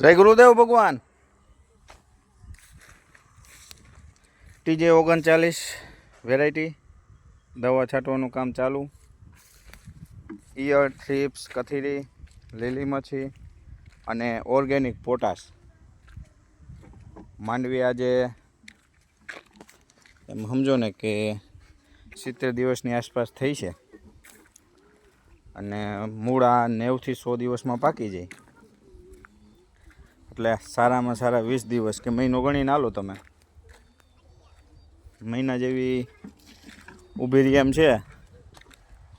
જય ગુરુદેવ ભગવાન. ટીજે ઓગણચાલીસ વેરાયટી દવા છાંટવાનું કામ ચાલુ. ઈયળ થ્રીપ્સ કથીરી લીલી મચ્છી અને ઓર્ગેનિક પોટાશ માંડવી આજે એમ સમજો ને કે સિત્તેર દિવસની આસપાસ થઈ છે. અને મૂળા નેવથી સો દિવસમાં પાકી જાય. એટલે સારામાં સારા વીસ દિવસ કે મહિનો ગણીને આલો તમે. મહિના જેવી ઊભી રહી એમ છે.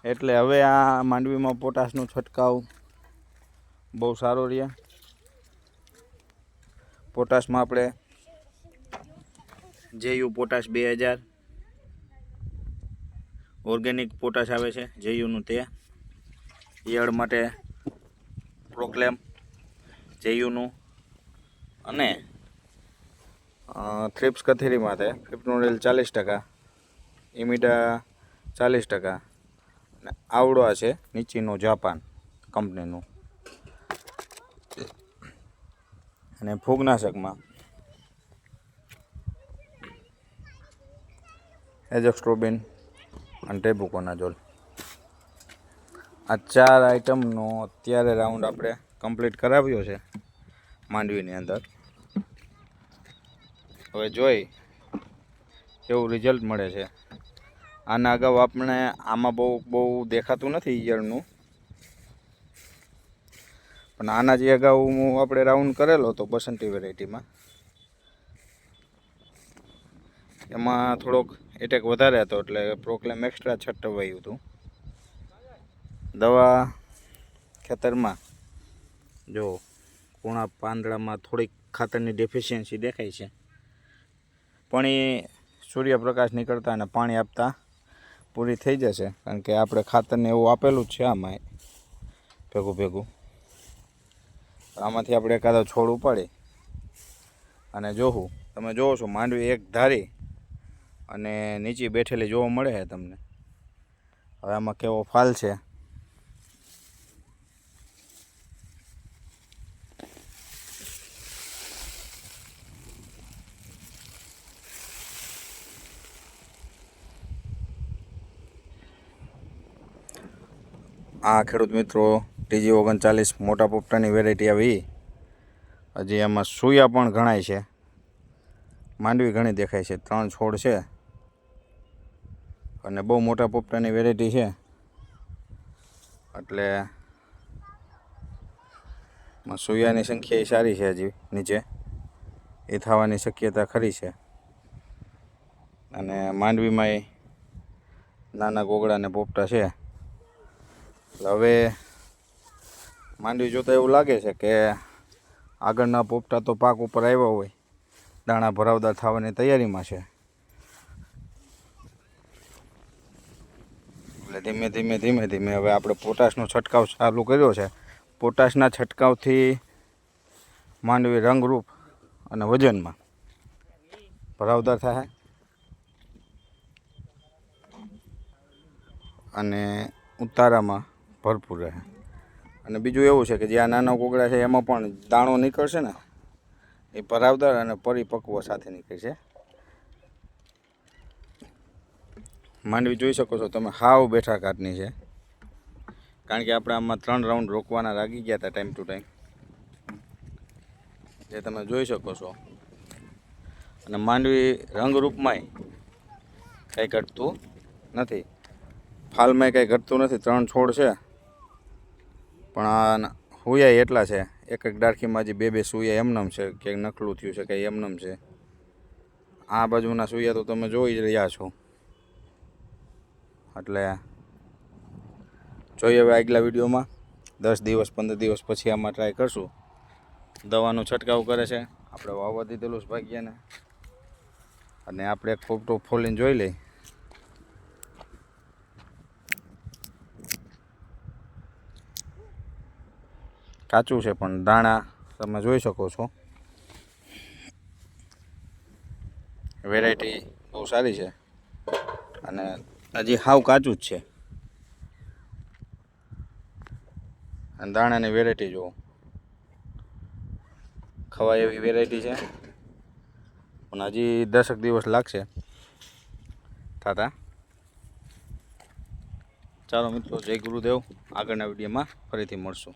એટલે હવે આ માંડવીમાં પોટાશનો છંટકાવ બહુ સારો રહ્યા. પોટાશમાં આપણે જેયુ પોટાશ બે હજાર. ઓર્ગેનિક પોટાશ આવે છે, જેયુનું તે. ઈયળ માટે પ્રોક્લેમ, જેયુનું. અને થ્રિપ્સ કથેરી માટે ફિપ્રોનિલ ચાલીસ ટકા ઇમિડા ચાલીસ ટકા, અને આવડો છે નીચીનું જાપાન કંપનીનું. અને ફૂગનાશકમાં એજોક્સ્ટ્રોબિન અને ટેબુકોનાઝોલ આ ચાર આઇટમનો અત્યારે રાઉન્ડ આપણે કમ્પ્લીટ કરાવ્યો છે માંડવીની અંદર. હવે જોઈ, કેવું રિઝલ્ટ મળે છે. આના અગાઉ આપણે આમાં બહુ બહુ દેખાતું નથી ઈયળનું પણ આના જે અગાઉ હું આપણે રાઉન્ડ કરેલો હતો બસંતી વેરાયટીમાં એમાં થોડોક એટેક વધારે હતો એટલે પ્રોક્લેમ એક્સ્ટ્રા છટવાયું હતું. દવા ખેતરમાં, જો, કુણા પાંદડામાં થોડીક ખાતરની ડેફિશિયન્સી દેખાય છે. પણ એ સૂર્યપ્રકાશ નીકળતા અને પાણી આપતા પૂરી થઈ જશે. કારણ કે આપણે ખાતરને એવું આપેલું જ છે આમાં ભેગું ભેગું. આમાંથી આપણે એકાદો છોડ ઉપાડી. અને જોવું તમે જોવો છો, માંડવી એક ધારી અને નીચે બેઠેલી જોવા મળે છે તમને. હવે આમાં કેવો ફાલ છે. આ ખેડૂત મિત્રો ટીજી ઓગણચાલીસ મોટા પોપટાની વેરાયટી આવી. હજી એમાં સૂયા પણ ઘણાય છે. માંડવી ઘણી દેખાય છે. ત્રણ છોડ છે. અને બહુ મોટા પોપટાની વેરાયટી છે. એટલે એમાં સૂયાની સંખ્યા એ સારી છે હજી નીચે. એ થવાની શક્યતા ખરી છે. અને માંડવીમાં નાના ગોગડા ને પોપટા છે. એટલે હવે માંડવી જોતાં એવું લાગે છે કે આગળના પોપટા તો પાક ઉપર આવ્યા હોય, દાણા ભરાવદાર થવાની તૈયારીમાં છે. એટલે ધીમે ધીમે ધીમે ધીમે હવે આપણે પોટાશનો છંટકાવ ચાલુ કર્યો છે. પોટાશના છંટકાવથી માંડવી રંગરૂપ અને વજનમાં ભરાવદાર થાય. અને ઉતારામાં ભરપૂર રહે. અને બીજું એવું છે કે જે આ નાના કોગળા છે એમાં પણ દાણો નીકળશે ને, એ ભરાવદાર અને પરિપક્વ સાથે નીકળશે. માંડવી જોઈ શકો છો તમે, હાવ બેઠા કાટની છે. કારણ કે આપણે આમાં ત્રણ રાઉન્ડ રોકવાના લાગી ગયા હતા ટાઈમ ટુ ટાઈમ જે તમે જોઈ શકો છો. અને માંડવી રંગરૂપમાંય કંઈ ઘટતું નથી. ફાલમાંય કંઈ ઘટતું નથી, ત્રણ છોડ છે. પણ હુયા એટલા છે. એક એક ડાળખીમાં હજી બે બે સૂયા એમનેમ છે. કે નકલું થયું છે, કે એમનેમ છે. આ બાજુના સૂયા તો તમે જોઈ જ રહ્યા છો. એટલે જોઈએ હવે આગલા વિડીયોમાં. દસ દિવસ, પંદર દિવસ પછી આમાં ટ્રાય કરશું. દવાનો છંટકાવ કરે છે. આપણે વાવવા દીધેલું ભાગ્યને. અને આપણે એક ફોટો ફોલીને જોઈ લઈ કાચું છે, પણ દાણા તમે જોઈ શકો છો. વેરાયટી બહુ સારી છે. અને હજી હાવ કાચું જ છે. અને દાણાની વેરાયટી જુઓ. ખવાય એવી વેરાયટી છે. પણ હજી દસક દિવસ લાગશે. થતા ચાલો મિત્રો, જય ગુરુદેવ. આગળના વિડીયોમાં ફરીથી મળશું.